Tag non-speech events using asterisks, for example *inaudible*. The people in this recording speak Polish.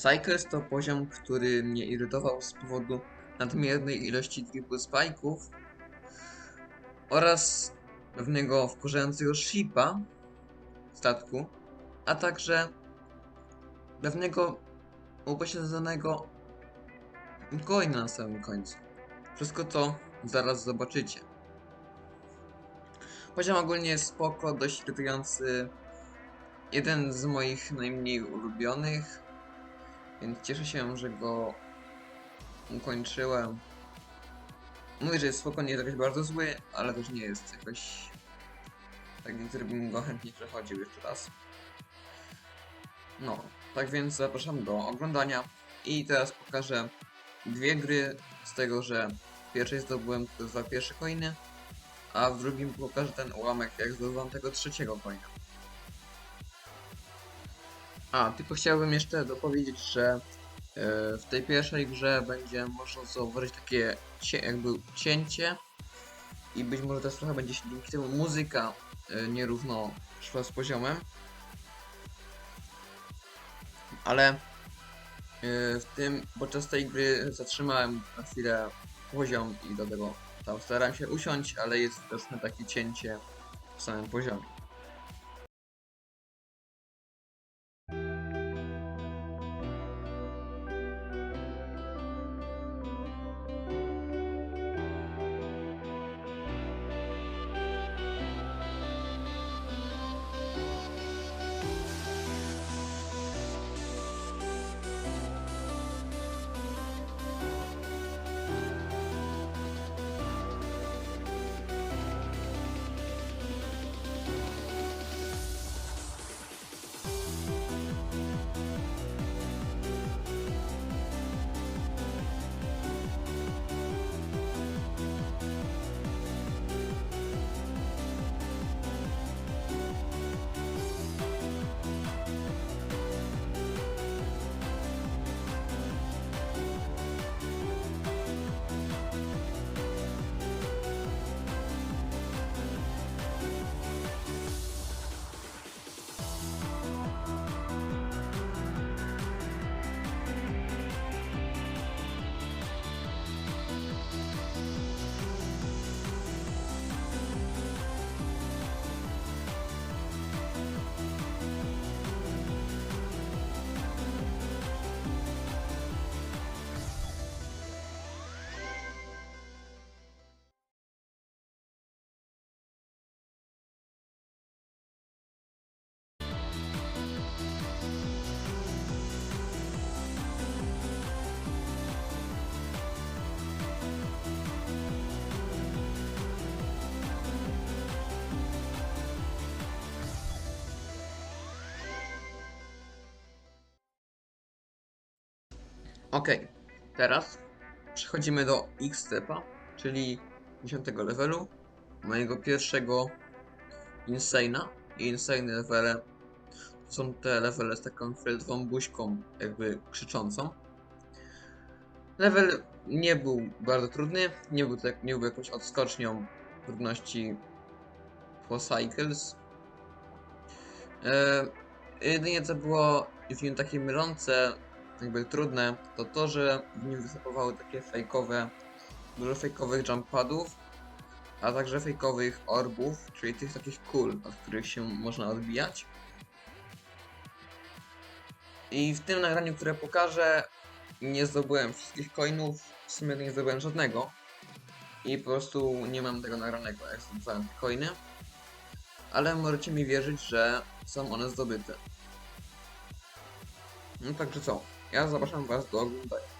Cycles to poziom, który mnie irytował z powodu nadmiernej ilości triple spike'ów oraz pewnego wkurzającego shipa statku, a także pewnego upośledzonego coina na samym końcu. Wszystko to zaraz zobaczycie. Poziom ogólnie jest spoko, dość irytujący. Jeden z moich najmniej ulubionych, więc cieszę się, że go ukończyłem. Mówię, że jest spoko, nie jest jakoś bardzo zły, ale też nie jest jakoś taki, który bym go *laughs* chętnie przechodził jeszcze raz. No, tak więc zapraszam do oglądania i teraz pokażę dwie gry z tego, że w pierwszej zdobyłem dwa pierwsze coiny, a w drugim pokażę ten ułamek, jak zdobyłem tego trzeciego coina. A, tylko chciałbym jeszcze dopowiedzieć, że e, w tej pierwszej grze będzie można zauważyć takie jakby cięcie i być może też trochę będzie się dzięki temu muzyka e, nierówno szła z poziomem. Ale e, w tym, podczas tej gry zatrzymałem na chwilę poziom i dlatego tam starałem się usiąść, ale jest na takie cięcie w samym poziomie. Okej, teraz przechodzimy do X-Stepa, czyli 10 levelu, mojego pierwszego Insane'a. Insane levele są te levele z taką fioletową buźką, jakby krzyczącą. Level nie był bardzo trudny, nie był, tak, nie był jakąś odskocznią trudności po Cycles. E, jedynie co było w nim takie mylące, jakby trudne, to to, że w nim występowały takie fejkowe, dużo fejkowych jump padów, a także fejkowych orbów, czyli tych takich kul, od których się można odbijać. I w tym nagraniu, które pokażę, nie zdobyłem wszystkich coinów, w sumie nie zdobyłem żadnego. I po prostu nie mam tego nagranego, jak zdobywałem te coiny. Ale możecie mi wierzyć, że są one zdobyte. No także co? Ja zapraszam Was do oglądania.